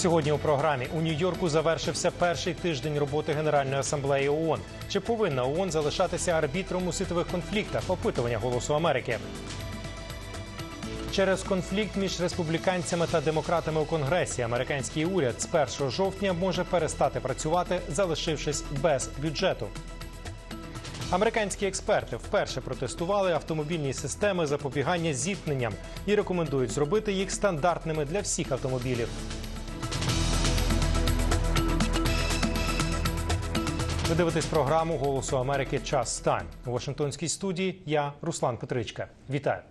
Сьогодні у програмі у Нью-Йорку завершився перший тиждень роботи Генеральної асамблеї ООН. Чи повинна ООН залишатися арбітром у світових конфліктах? Опитування Голосу Америки. Через конфлікт між республіканцями та демократами у Конгресі американський уряд з 1 жовтня може перестати працювати, залишившись без бюджету. Американські експерти вперше протестували автомобільні системи запобігання зіткненням і рекомендують зробити їх стандартними для всіх автомобілів. Ви дивитесь програму Голосу Америки Час стань у Вашингтонській студії. Я Руслан Петричка. Вітаю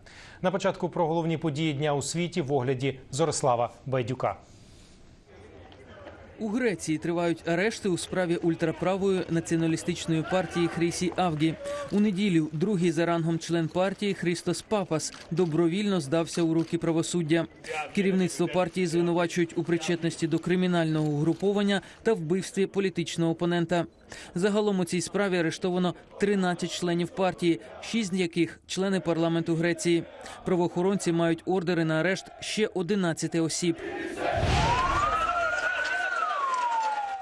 на початку про головні події дня у світі в огляді Зорислава Байдюка. У Греції тривають арешти у справі ультраправої націоналістичної партії Хрісі Авгі. У неділю другий за рангом член партії Христос Папас добровільно здався у руки правосуддя. Керівництво партії звинувачують у причетності до кримінального угруповання та вбивстві політичного опонента. Загалом у цій справі арештовано 13 членів партії, шість з яких члени парламенту Греції. Правоохоронці мають ордери на арешт ще 11 осіб.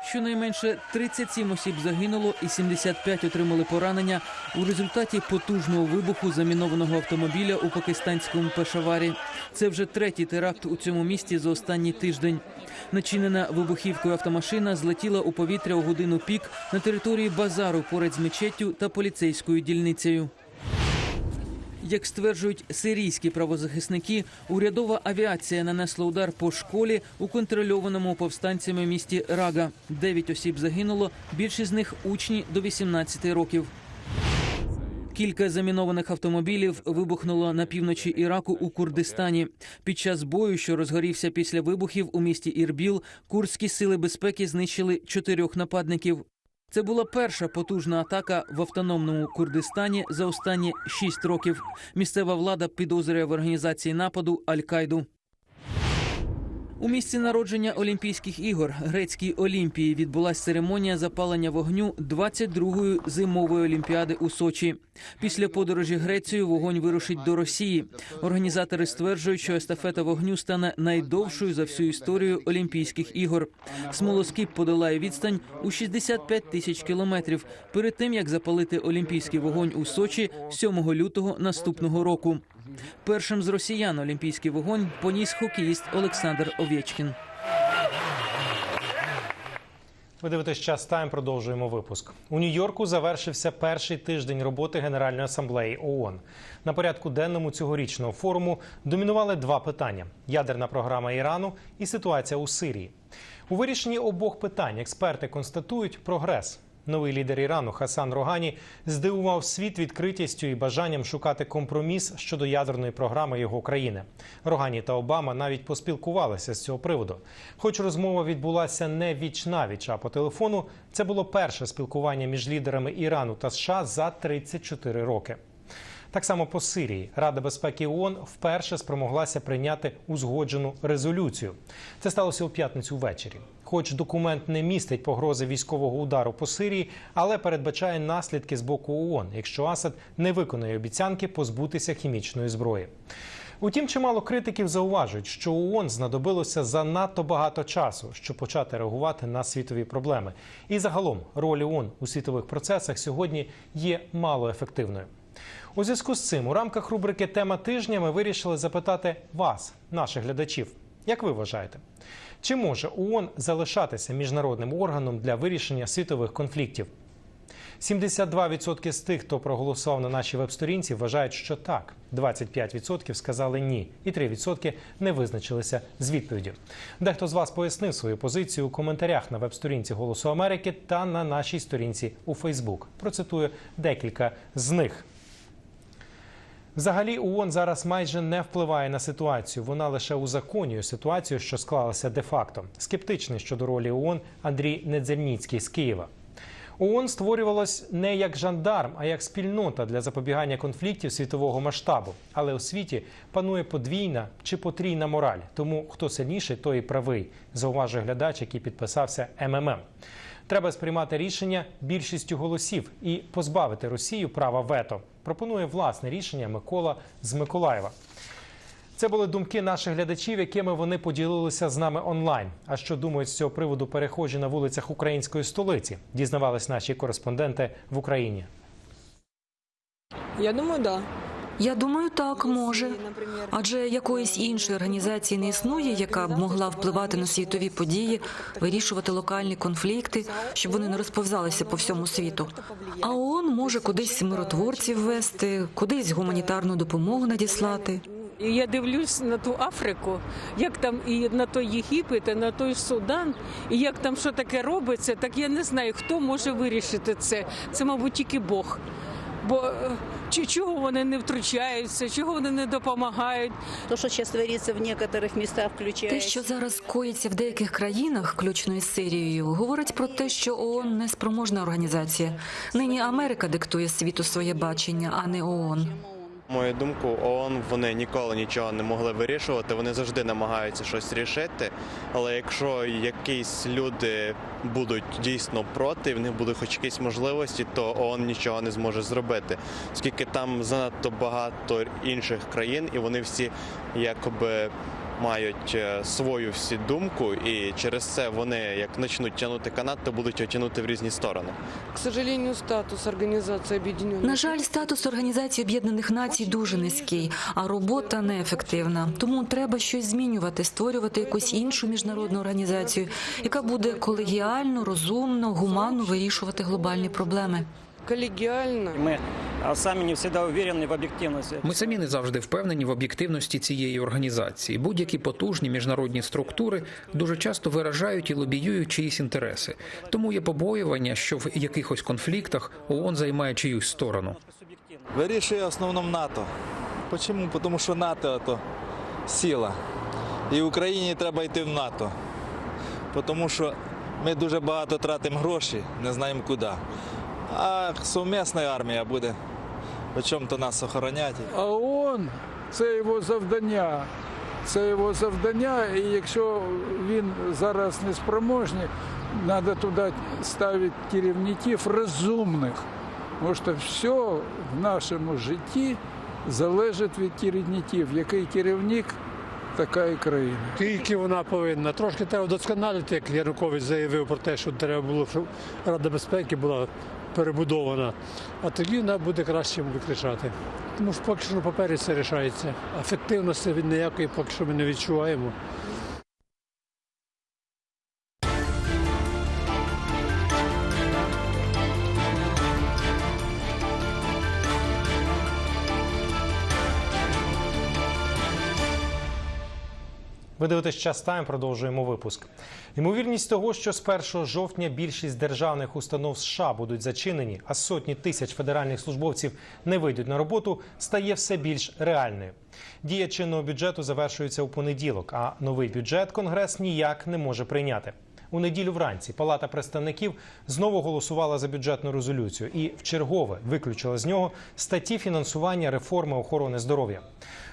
Щонайменше 37 осіб загинуло і 75 отримали поранення у результаті потужного вибуху замінованого автомобіля у пакистанському Пешаварі. Це вже третій теракт у цьому місті за останній тиждень. Начинена вибухівкою автомашина злетіла у повітря у годину пік на території базару поряд з мечеттю та поліцейською дільницею. Як стверджують сирійські правозахисники, урядова авіація нанесла удар по школі у контрольованому повстанцями місті Рага. Дев'ять осіб загинуло, більшість з них учні до 18 років. Кілька замінованих автомобілів вибухнуло на півночі Іраку у Курдистані. Під час бою, що розгорівся після вибухів у місті Ірбіл, курдські сили безпеки знищили чотирьох нападників. Це була перша потужна атака в автономному Курдистані за останні шість років. Місцева влада підозрює в організації нападу Аль-Кайду. У місці народження Олімпійських ігор грецькій Олімпії відбулася церемонія запалення вогню 22-ї зимової олімпіади у Сочі. Після подорожі Грецією вогонь вирушить до Росії. Організатори стверджують, що естафета вогню стане найдовшою за всю історію Олімпійських ігор. Смолоскип подолає відстань у 65 тисяч кілометрів перед тим як запалити олімпійський вогонь у Сочі 7 лютого наступного року. Першим з росіян олімпійський вогонь поніс хокеїст Олександр Овєчкін. Ви дивитесь час тайм. Продовжуємо випуск. У Нью-Йорку завершився перший тиждень роботи Генеральної асамблеї ООН. На порядку денному цьогорічного форуму домінували два питання: ядерна програма Ірану і ситуація у Сирії. У вирішенні обох питань експерти констатують прогрес. Новий лідер Ірану Хасан Рогані здивував світ відкритістю і бажанням шукати компроміс щодо ядерної програми його країни. Рогані та Обама навіть поспілкувалися з цього приводу. Хоч розмова відбулася не віч навіч, а по телефону, це було перше спілкування між лідерами Ірану та США за 34 роки. Так само по Сирії Рада безпеки ООН вперше спромоглася прийняти узгоджену резолюцію. Це сталося у п'ятницю ввечері. Хоч документ не містить погрози військового удару по Сирії, але передбачає наслідки з боку ООН, якщо Асад не виконує обіцянки позбутися хімічної зброї. Утім, чимало критиків зауважують, що ООН знадобилося занадто багато часу, щоб почати реагувати на світові проблеми. І загалом роль ООН у світових процесах сьогодні є малоефективною. У зв'язку з цим у рамках рубрики Тема тижня ми вирішили запитати вас, наших глядачів. Як ви вважаєте, чи може ООН залишатися міжнародним органом для вирішення світових конфліктів? 72% з тих, хто проголосував на нашій веб-сторінці, вважають, що так. 25% сказали ні, і 3% не визначилися з відповіддю. Дехто з вас пояснив свою позицію у коментарях на веб-сторінці Голосу Америки та на нашій сторінці у Фейсбук. Процитую декілька з них. Взагалі, ООН зараз майже не впливає на ситуацію. Вона лише узаконює ситуацію, що склалася де-факто. Скептичний щодо ролі ООН Андрій Недзельніцький з Києва. ООН створювалось не як жандарм, а як спільнота для запобігання конфліктів світового масштабу. Але у світі панує подвійна чи потрійна мораль. Тому хто сильніший, той і правий. Зауважує глядач, який підписався МММ. Треба сприймати рішення більшістю голосів і позбавити Росію права вето. Пропонує власне рішення Микола з Миколаєва. Це були думки наших глядачів, якими вони поділилися з нами онлайн. А що думають з цього приводу перехожі на вулицях української столиці? Дізнавались наші кореспонденти в Україні. Я думаю, да. Я думаю, так може. Адже якоїсь іншої організації не існує, яка б могла впливати на світові події, вирішувати локальні конфлікти, щоб вони не розповзалися по всьому світу. А ООН може кудись миротворців вести, кудись гуманітарну допомогу надіслати. Я дивлюсь на ту Африку, як там і на той Єгипет, і на той Судан, і як там що таке робиться, так я не знаю, хто може вирішити це. Це, мабуть, тільки Бог. Бо е, чи- чого вони не втручаються, чого вони не допомагають. То, що ще творится в некоторых містах, включає Те, що зараз коїться в деяких країнах, включно із Сирією, говорить про те, що ООН не спроможна організація. Нині Америка диктує світу своє бачення, а не ООН. Мою думку, ООН вони ніколи нічого не могли вирішувати. Вони завжди намагаються щось рішити. Але якщо якісь люди будуть дійсно проти, і в них будуть хоч якісь можливості, то ООН нічого не зможе зробити, оскільки там занадто багато інших країн, і вони всі якоби. Мають е, свою всі думку, і через це вони, як почнуть тягнути канат, то будуть його тягнути в різні сторони. К сожалению, статус Организации Объединенных На жаль, статус Організації Об'єднаних Націй дуже низький, а робота неефективна. Тому треба щось змінювати, створювати якусь іншу міжнародну організацію, яка буде колегіально, розумно, гуманно вирішувати глобальні проблеми. Коллегиально. Ми а, самі не завжди уверені в об'єктивності. Ми самі не завжди впевнені в об'єктивності цієї організації. Будь-які потужні міжнародні структури дуже часто виражають і лобіюють чиїсь інтереси. Тому є побоювання, що в якихось конфліктах ООН займає чиюсь сторону. Вирішує в основному НАТО. Чому? Тому що НАТО то сила. І Україні треба йти в НАТО. Тому що ми дуже багато тратимо гроші, не знаємо куди. А сумісна армія буде в чому-то нас охороняти. А ООН – це його завдання. Це його завдання, і якщо він зараз не спроможний, треба туди ставити керівників розумних. Тому що все в нашому житті залежить від керівників. Який керівник, така і країна. Тільки вона повинна. Трошки треба вдосконалити, як Янукович заявив про те, що треба було, щоб Рада безпеки була перебудована, а тоді вона буде краще виключати. Тому що поки що на папері це рішається. Ефективності від ніякої поки що ми не відчуваємо. Ви дивитесь час тайм, продовжуємо випуск. Ймовірність того, що з 1 жовтня більшість державних установ США будуть зачинені, а сотні тисяч федеральних службовців не вийдуть на роботу, стає все більш реальною. Дія чинного бюджету завершується у понеділок, а новий бюджет Конгрес ніяк не може прийняти. У неділю вранці Палата представників знову голосувала за бюджетну резолюцію і вчергове виключила з нього статті фінансування реформи охорони здоров'я.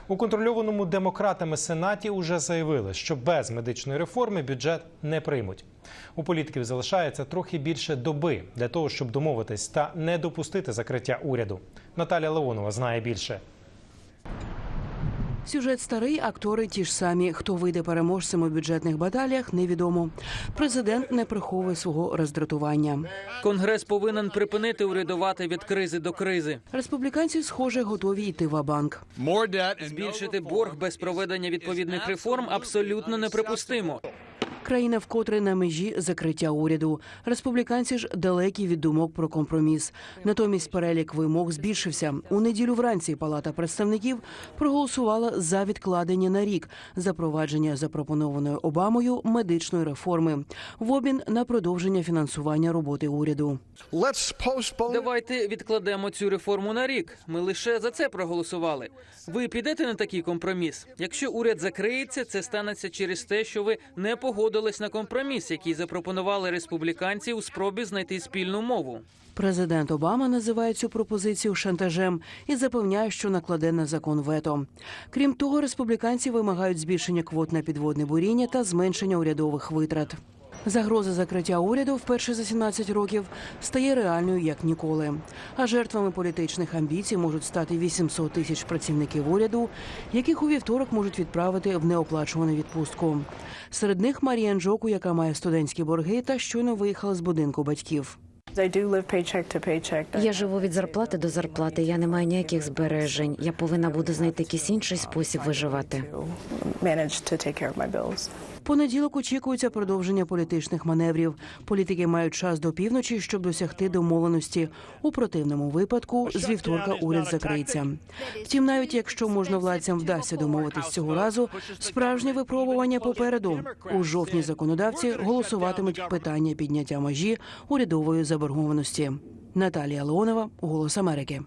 У контрольованому демократами сенаті уже заявили, що без медичної реформи бюджет не приймуть. У політиків залишається трохи більше доби для того, щоб домовитись та не допустити закриття уряду. Наталя Леонова знає більше. Сюжет старий, актори ті ж самі. Хто вийде переможцем у бюджетних баталіях, невідомо. Президент не приховує свого роздратування. Конгрес повинен припинити урядувати від кризи до кризи. Республіканці, схоже, готові йти в банк Збільшити борг без проведення відповідних реформ абсолютно неприпустимо. Країна вкотре на межі закриття уряду. Республіканці ж далекі від думок про компроміс. Натомість перелік вимог збільшився. У неділю вранці Палата представників проголосувала за відкладення на рік запровадження запропонованої Обамою медичної реформи в обмін на продовження фінансування роботи уряду. Давайте відкладемо цю реформу на рік. Ми лише за це проголосували. Ви підете на такий компроміс. Якщо уряд закриється, це станеться через те, що ви не погодились на компроміс, який запропонували республіканці у спробі знайти спільну мову. Президент Обама називає цю пропозицію шантажем і запевняє, що накладе на закон вето. Крім того, республіканці вимагають збільшення квот на підводне буріння та зменшення урядових витрат. Загроза закриття уряду вперше за 17 років стає реальною як ніколи. А жертвами політичних амбіцій можуть стати 800 тисяч працівників уряду, яких у вівторок можуть відправити в неоплачувану відпустку. Серед них Марія Нджоку, яка має студентські борги та щойно виїхала з будинку батьків. Я живу від зарплати до зарплати. Я не маю ніяких збережень. Я повинна буду знайти якийсь інший спосіб виживати. Понеділок очікується продовження політичних маневрів. Політики мають час до півночі, щоб досягти домовленості. У противному випадку з вівторка уряд закриється. Втім, навіть якщо можновладцям вдасться домовитись цього разу, справжнє випробування попереду. У жовтні законодавці голосуватимуть питання підняття межі урядової заборгованості. Наталія Леонова, Голос Америки.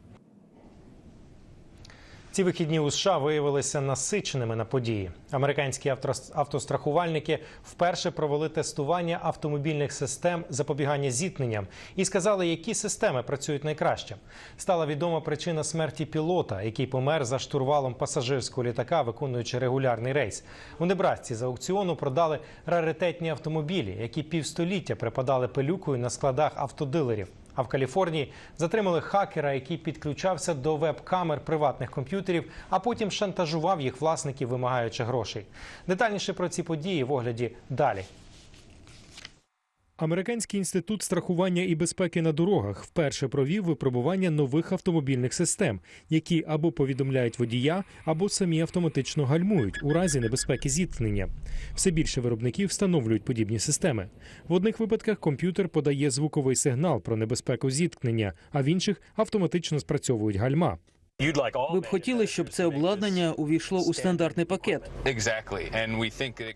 Ці вихідні у США виявилися насиченими на події. Американські автострахувальники вперше провели тестування автомобільних систем запобігання зіткненням і сказали, які системи працюють найкраще. Стала відома причина смерті пілота, який помер за штурвалом пасажирського літака, виконуючи регулярний рейс. У Небрасці за аукціону продали раритетні автомобілі, які півстоліття припадали пилюкою на складах автодилерів. А в Каліфорнії затримали хакера, який підключався до веб-камер приватних комп'ютерів, а потім шантажував їх власників, вимагаючи грошей. Детальніше про ці події в огляді далі. Американський інститут страхування і безпеки на дорогах вперше провів випробування нових автомобільних систем, які або повідомляють водія, або самі автоматично гальмують у разі небезпеки зіткнення. Все більше виробників встановлюють подібні системи. В одних випадках комп'ютер подає звуковий сигнал про небезпеку зіткнення, а в інших автоматично спрацьовують гальма. Ви б хотіли, щоб це обладнання увійшло у стандартний пакет.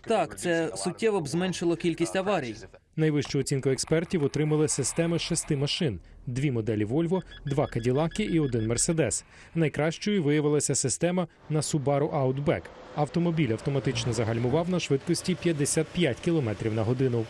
Так, це суттєво б зменшило кількість аварій. Найвищу оцінку експертів отримали системи шести машин: дві моделі Volvo, два Каділаки і один Мерседес. Найкращою виявилася система на Subaru Outback. Автомобіль автоматично загальмував на швидкості 55 км на годину.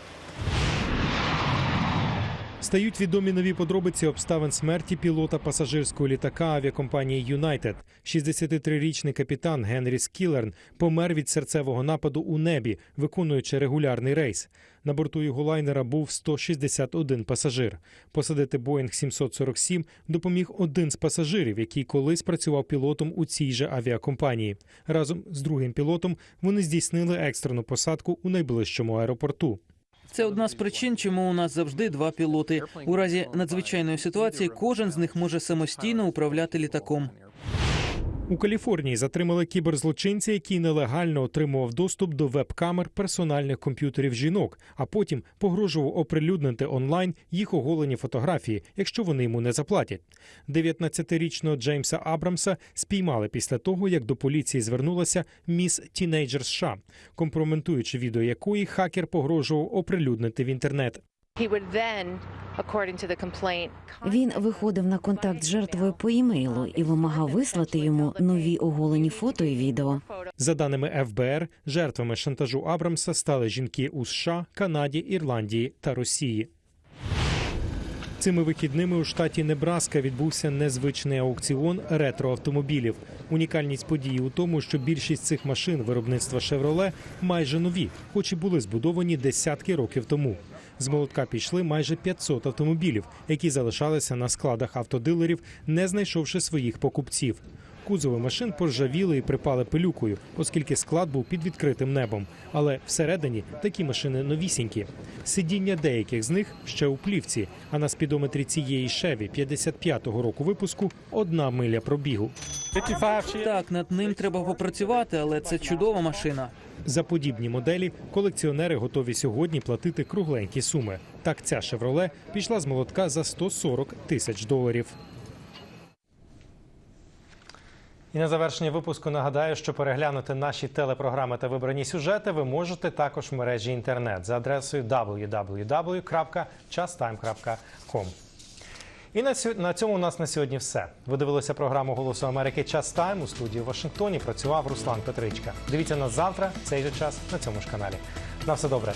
Стають відомі нові подробиці обставин смерті пілота пасажирського літака авіакомпанії United. 63-річний капітан Генрі Скілерн помер від серцевого нападу у небі, виконуючи регулярний рейс. На борту його лайнера був 161 пасажир. Посадити Боїнг 747 допоміг один з пасажирів, який колись працював пілотом у цій же авіакомпанії. Разом з другим пілотом вони здійснили екстрену посадку у найближчому аеропорту. Це одна з причин, чому у нас завжди два пілоти. У разі надзвичайної ситуації кожен з них може самостійно управляти літаком. У Каліфорнії затримали кіберзлочинця, який нелегально отримував доступ до веб-камер персональних комп'ютерів жінок, а потім погрожував оприлюднити онлайн їх оголені фотографії, якщо вони йому не заплатять. 19-річного Джеймса Абрамса спіймали після того, як до поліції звернулася міс Тінейджер США, компроментуючи відео якої хакер погрожував оприлюднити в інтернет. Він виходив на контакт з жертвою по імейлу і вимагав вислати йому нові оголені фото і відео. За даними ФБР, жертвами шантажу Абрамса стали жінки у США, Канаді, Ірландії та Росії. Цими вихідними у штаті Небраска відбувся незвичний аукціон ретроавтомобілів. Унікальність події у тому, що більшість цих машин виробництва Chevrolet майже нові, хоч і були збудовані десятки років тому. З молотка пішли майже 500 автомобілів, які залишалися на складах автодилерів, не знайшовши своїх покупців. Кузови машин поржавіли і припали пилюкою, оскільки склад був під відкритим небом. Але всередині такі машини новісінькі. Сидіння деяких з них ще у плівці. А на спідометрі цієї шеві 55-го року випуску одна миля пробігу. Так, над ним треба попрацювати, але це чудова машина. За подібні моделі колекціонери готові сьогодні платити кругленькі суми. Так ця «Шевроле» пішла з молотка за 140 тисяч доларів. І на завершення випуску нагадаю, що переглянути наші телепрограми та вибрані сюжети ви можете також в мережі інтернет за адресою www.chastime.com. І на на цьому у нас на сьогодні все. Ви дивилися програму Голосу Америки Час Тайм у студії в Вашингтоні. Працював Руслан Петричка. Дивіться нас завтра, в цей же час на цьому ж каналі. На все добре.